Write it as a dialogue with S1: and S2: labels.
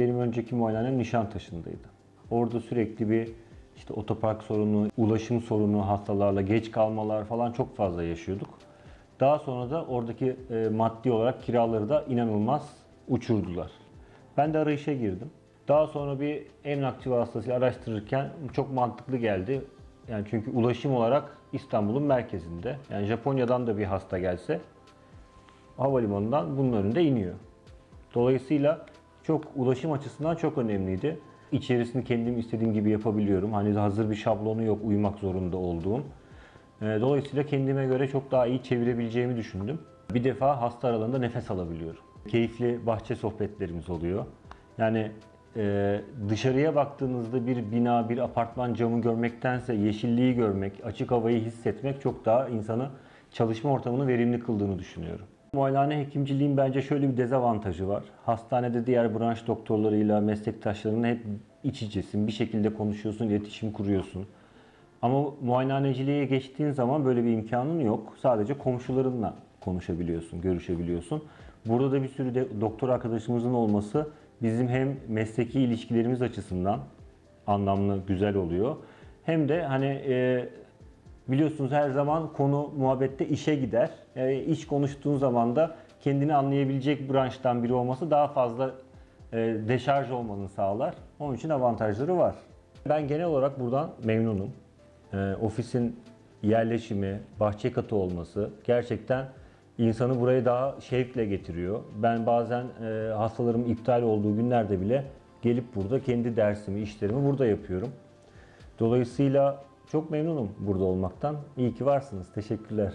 S1: Benim önceki muayenem Nişantaşı'ndaydı. Orada sürekli bir işte otopark sorunu, ulaşım sorunu, hastalarla geç kalmalar falan çok fazla yaşıyorduk. Daha sonra da oradaki e, maddi olarak kiraları da inanılmaz uçurdular. Ben de arayışa girdim. Daha sonra bir emlakçı vasıtasıyla araştırırken çok mantıklı geldi. Yani çünkü ulaşım olarak İstanbul'un merkezinde. Yani Japonya'dan da bir hasta gelse havalimanından bunun önünde iniyor. Dolayısıyla çok ulaşım açısından çok önemliydi. İçerisini kendim istediğim gibi yapabiliyorum. Hani hazır bir şablonu yok uymak zorunda olduğum. Ee, Dolayısıyla kendime göre çok daha iyi çevirebileceğimi düşündüm. Bir defa hasta aralığında nefes alabiliyorum. Keyifli bahçe sohbetlerimiz oluyor. Yani e, dışarıya baktığınızda bir bina, bir apartman camı görmektense yeşilliği görmek, açık havayı hissetmek çok daha insanı çalışma ortamını verimli kıldığını düşünüyorum. Muayenehane hekimciliğin bence şöyle bir dezavantajı var. Hastanede diğer branş doktorlarıyla, meslektaşlarınla hep iç içesin. Bir şekilde konuşuyorsun, iletişim kuruyorsun. Ama muayenehaneciliğe geçtiğin zaman böyle bir imkanın yok. Sadece komşularınla konuşabiliyorsun, görüşebiliyorsun. Burada da bir sürü de doktor arkadaşımızın olması bizim hem mesleki ilişkilerimiz açısından anlamlı, güzel oluyor. Hem de hani e, biliyorsunuz her zaman konu muhabbette işe gider. E, iş konuştuğun zaman da kendini anlayabilecek branştan biri olması daha fazla e, deşarj olmanı sağlar. Onun için avantajları var. Ben genel olarak buradan memnunum. E, ofisin yerleşimi, bahçe katı olması gerçekten insanı buraya daha şevkle getiriyor. Ben bazen e, hastalarım iptal olduğu günlerde bile gelip burada kendi dersimi, işlerimi burada yapıyorum. Dolayısıyla çok memnunum burada olmaktan. İyi ki varsınız. Teşekkürler.